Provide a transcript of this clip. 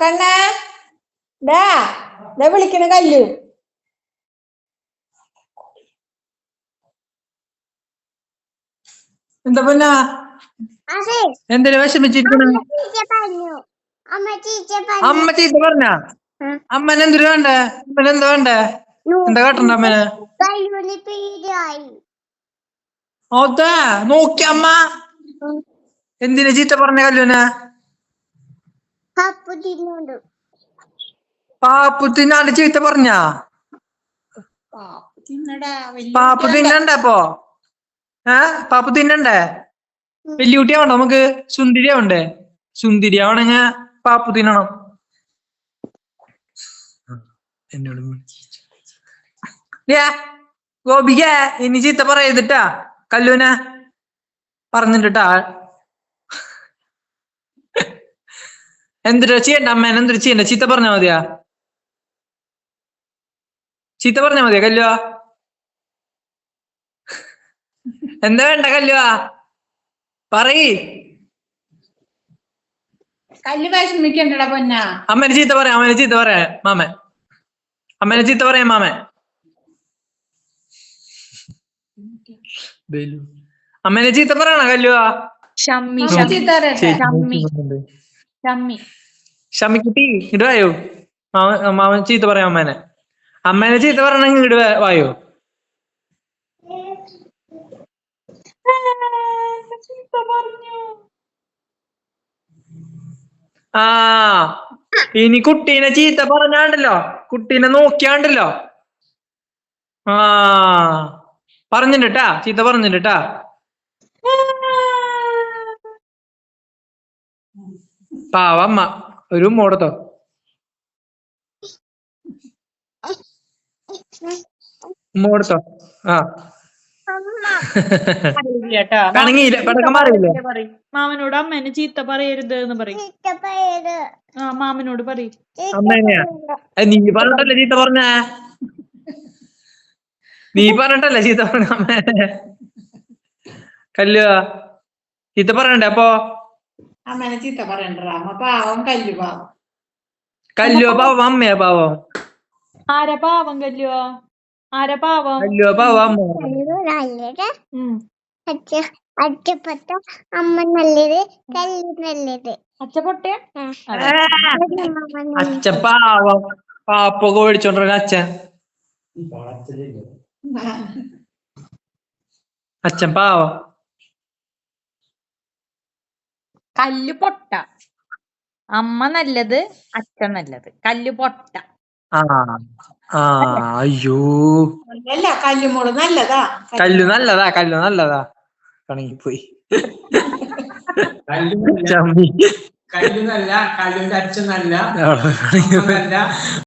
കണ്ണാ. ഡാ ദാ വിളിക്കണ കല്ലു. എന്താ പൊന്ന? എന്തിനു വിഷമിച്ചിരിക്കണ? പറഞ്ഞു. അമ്മ ചീച്ച പറഞ്ഞു. അമ്മ. അമ്മന് എന്തിനു വേണ്ടേ? അമ്മന് എന്താ വേണ്ടേ? എന്താ കാട്ടണ്ട അമ്മന്? അതെ നോക്കി അമ്മ എന്തിനു ചീത്ത പറഞ്ഞ കല്ലുന? പാപ്പു തിന്നാണ്ട് ചീത്ത പറഞ്ഞ? പാപ്പു തിന്നണ്ടേ അപ്പൊ? ഏ? പാപ്പു തിന്നണ്ടേ വലിയ കുട്ടിയാവണ്ടോ നമുക്ക്? സുന്ദരിയാവണ്ടേ? സുന്ദരിയാവണെങ്ങ പാപ്പു തിന്നണം എന്നോട് ഗോപിക ഇനി ചീത്ത പറയതിട്ടാ കല്ലൂന പറഞ്ഞിട്ടാ എന്തിനാ ചെയ്യണ്ട അമ്മ എന്തിട്ട് ചെയ്യണ്ട ചീത്ത പറഞ്ഞാ മതിയാ ചീത്ത പറഞ്ഞാ മതിയാ കല്ലുവാ എന്താ വേണ്ട കല്ലുവാ പറയ് കല്ല് വിഷമിക്കണ്ടടാ പൊന്ന അമ്മേനെ ചീത്ത പറയാം അമ്മേനെ ചീത്ത പറയാ മാമൻ അമ്മേനെ ചീത്ത പറയാം മാമൻ. അമ്മേനെ ചീത്ത പറയണ കല്ലുവാ ഷമ്മി അമ്മ ഷമ്മി ചീത്ത പറയട്ടെ ഷമ്മി. ഷമ്മിക്കുട്ടി ഷമിക്കുട്ടി ഇങ്ങട് വായോ? മാമൻ ചീത്ത പറയാം അമ്മേനെ. അമ്മേനെ ചീത്ത പറയണെങ്കിൽ ഇങ്ങട് വാ- വായോ? ആ ഇനി കുട്ടീനെ ചീത്ത പറഞ്ഞാണ്ടല്ലോ. കുട്ടീനെ നോക്കിയാണ്ടല്ലോ. ആ പറഞ്ഞിട്ടാ ചീത്ത പറഞ്ഞിട്ടാ പാവമ്മ ഒരു മോടത്തോ? മോടത്തോ? ആ. മാമനോട് അമ്മേനെ ചീത്ത പറയരുത് എന്ന് പറയും. ആ മാമനോട് പറയും. നീ പറഞ്ഞിട്ടല്ലേ ചീത്ത പറഞ്ഞ? നീ പറഞ്ഞിട്ടല്ലേ ചീത്ത പറഞ്ഞ അമ്മേനെ കല്ലുവാ. ചീത്ത പറയണ്ടേ അപ്പൊ? അമ്മനെ ചീത്ത പറയണ്ടടാ അമ്മ പാവം കല്ലു പാവം കല്ലുവ പാവം അമ്മയാ പാവം ആരാ പാവം കല്ലുവാ? ആരാ പാവം? കല്ലുവ പാവം അമ്മ. നല്ലത് ഉം. അച്ഛ അമ്മ നല്ലത് കല്ല് നല്ലത്. അച്ഛ പൊട്ടേ ആ. അതെ. അമ്മ നല്ലത്. അച്ഛൻ പാവം പാപ്പൊക്കെ മേടിച്ചോണ്ടിരുന്ന അച്ഛൻ. അച്ഛൻ പാവം. കല്ല് പൊട്ട. അമ്മ നല്ലത് അച്ഛൻ നല്ലത്. കല്ല് പൊട്ട. ആ ആ അയ്യോ. അല്ല കല്ലുമോൾ നല്ലതാ. കല്ലു നല്ലതാ കല്ലു നല്ലതാ. കണങ്ങി പോയി കല്ലു നല്ല കല്ലിന്റെ അച്ഛൻ നല്ല.